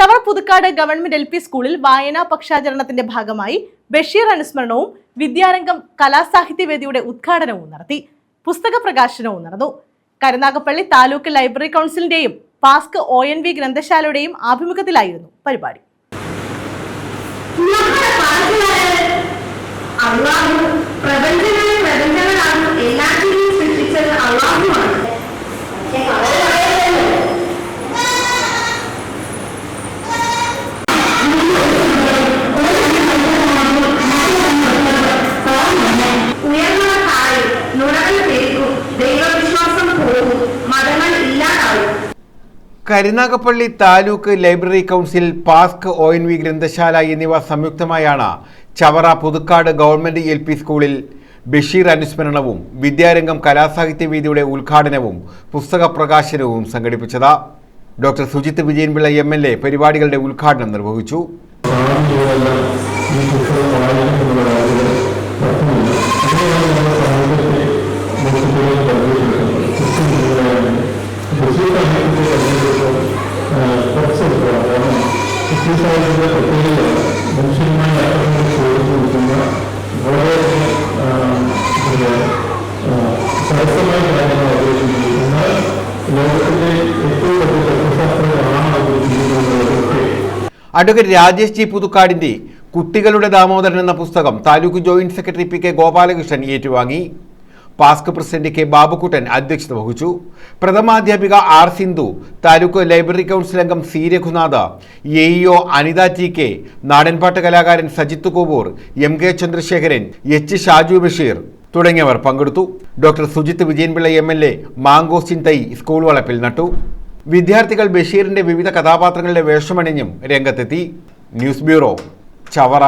Chavara Puthukkad government L P സ്കൂളിൽ വായനാ പക്ഷാചരണത്തിന്റെ ഭാഗമായി ബഷീർ അനുസ്മരണവും വിദ്യാരംഗം കലാസാഹിത്യവേദിയുടെ ഉദ്ഘാടനവും നടത്തി. പുസ്തക പ്രകാശനവും നടന്നു. കരുനാഗപ്പള്ളി താലൂക്ക് ലൈബ്രറി കൗൺസിലിന്റെയും പാസ്ക് ഒ എൻ വി ഗ്രന്ഥശാലയുടെയും ആഭിമുഖ്യത്തിലായിരുന്നു പരിപാടി. ദൈവവിശ്വാസം മതങ്ങൾ ഇല്ലാതായി. Karunagappally taluk library council Pask O N V ഗ്രന്ഥശാല എന്നിവ സംയുക്തമായാണ് Chavara Puthukkad government L P സ്കൂളിൽ ബഷീർ അനുസ്മരണവും വിദ്യാരംഗം കലാസാഹിത്യ വേദിയുടെ ഉദ്ഘാടനവും പുസ്തക പ്രകാശനവും സംഘടിപ്പിച്ചത്. Doctor Sujith Vijayanpillai M L A പരിപാടികളുടെ ഉദ്ഘാടനം നിർവഹിച്ചു. സാഹിത്യത്തെ പ്രത്യേകത മനുഷ്യരുമായി അർത്ഥങ്ങൾ ചോദിച്ചു കൊടുക്കുന്ന വളരെ സരസമായ കാര്യങ്ങൾ അവതരിപ്പിക്കുന്നു എന്നാൽ ലോകത്തിലെ ഏറ്റവും വലിയ തത്വശാസ്ത്രങ്ങളാണ് അവതരിപ്പിക്കുന്നത് അഡ്വക്കേറ്റ് രാജേഷ് ജി പുതുക്കാടിന്റെ കുട്ടികളുടെ ദാമോദരൻ എന്ന പുസ്തകം taluk joint secretary P K Gopalakrishnan ഏറ്റുവാങ്ങി. പാസ്ക് പ്രസിഡന്റ് കെ ബാബുക്കുട്ടൻ അധ്യക്ഷത വഹിച്ചു. പ്രഥമാധ്യാപിക R Sindhu taluk library council അംഗം C Raghunath A EO Anitha T K നാടൻപാട്ട് കലാകാരൻ Sajith Kovoor M K Chandrasekharan H Shaju Basheer തുടങ്ങിയവർ പങ്കെടുത്തു. Doctor Sujith Vijayanpillai M L A mangosteen തൈ school വളപ്പിൽ നട്ടു. വിദ്യാർത്ഥികൾ ബഷീറിന്റെ വിവിധ കഥാപാത്രങ്ങളുടെ വേഷമണിഞ്ഞും രംഗത്തെത്തി. News bureau Chavara.